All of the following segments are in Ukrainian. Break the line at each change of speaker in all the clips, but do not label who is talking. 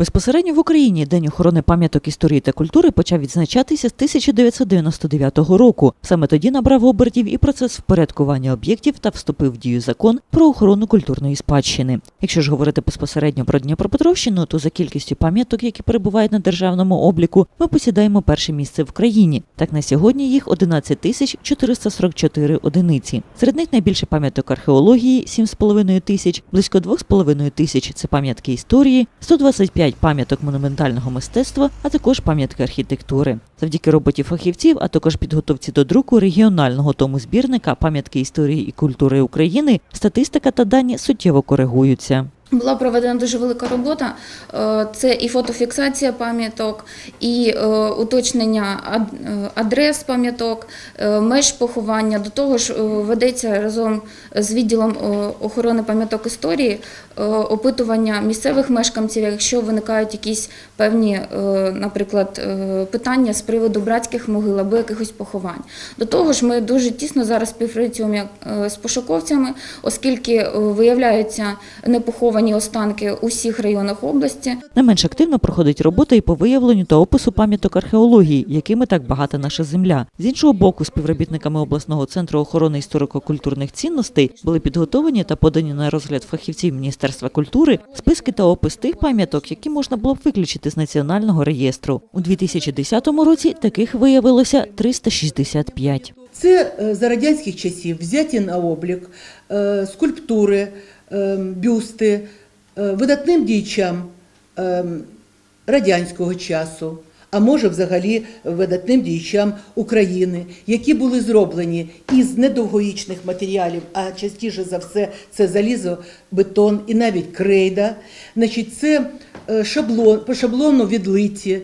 Безпосередньо в Україні День охорони пам'яток історії та культури почав відзначатися з 1999 року. Саме тоді набрав обертів і процес впорядкування об'єктів та вступив в дію закон про охорону культурної спадщини. Якщо ж говорити безпосередньо про Дніпропетровщину, то за кількістю пам'яток, які перебувають на державному обліку, ми посідаємо перше місце в країні. Так на сьогодні їх 11 тисяч 444 одиниці. Серед них найбільше пам'яток археології 7,5 тисяч, близько 2,5 тисяч це пам'ятки історії, 125 пам'яток монументального мистецтва, а також пам'ятки архітектури. Завдяки роботі фахівців, а також підготовці до друку регіонального тому збірника пам'ятки історії і культури України, статистика та дані суттєво коригуються.
Була проведена дуже велика робота. Е, Це і фотофіксація пам'яток, і е, уточнення е, адрес пам'яток, меж поховання. До того ж, ведеться разом з відділом охорони пам'яток історії опитування місцевих мешканців, якщо виникають якісь певні, наприклад, питання з приводу братських могил або якихось поховань. До того ж, ми дуже тісно зараз співпрацюємо з пошуковцями, оскільки виявляються непоховані останки у всіх районах області.
Не менш активно проходить робота і по виявленню та опису пам'яток археології, якими так багата наша земля. З іншого боку, співробітниками обласного центру охорони історико-культурних цінностей були підготовлені та подані на розгляд фахівців Міністерства культури списки та опис тих пам'яток, які можна було б виключити з національного реєстру. У 2010 році таких виявилося 365.
Це е, за радянських часів взяті на облік е, скульптури, бюсти е, видатним діячам е, радянського часу, а може взагалі видатним діячам України, які були зроблені із недовгоїчних матеріалів, а частіше за все це залізо, бетон і навіть крейда. Значить, це е, шаблон, по шаблону відлиті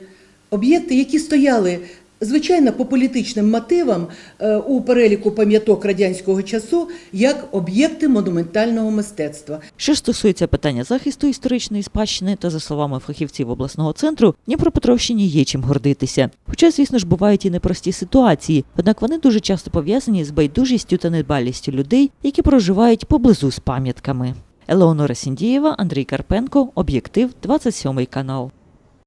об'єкти, які стояли звичайно по політичним мотивам е, у переліку пам'яток радянського часу як об'єкти монументального мистецтва.
Що ж стосується питання захисту історичної спадщини, то за словами фахівців обласного центру, Дніпропетровщині є чим гордитися. Хоча, звісно ж, бувають і непрості ситуації, однак вони дуже часто пов'язані з байдужістю та недбалістю людей, які проживають поблизу з пам'ятками. Елеонора Сіндієва, Андрій Карпенко, Об'єктив, 27 канал.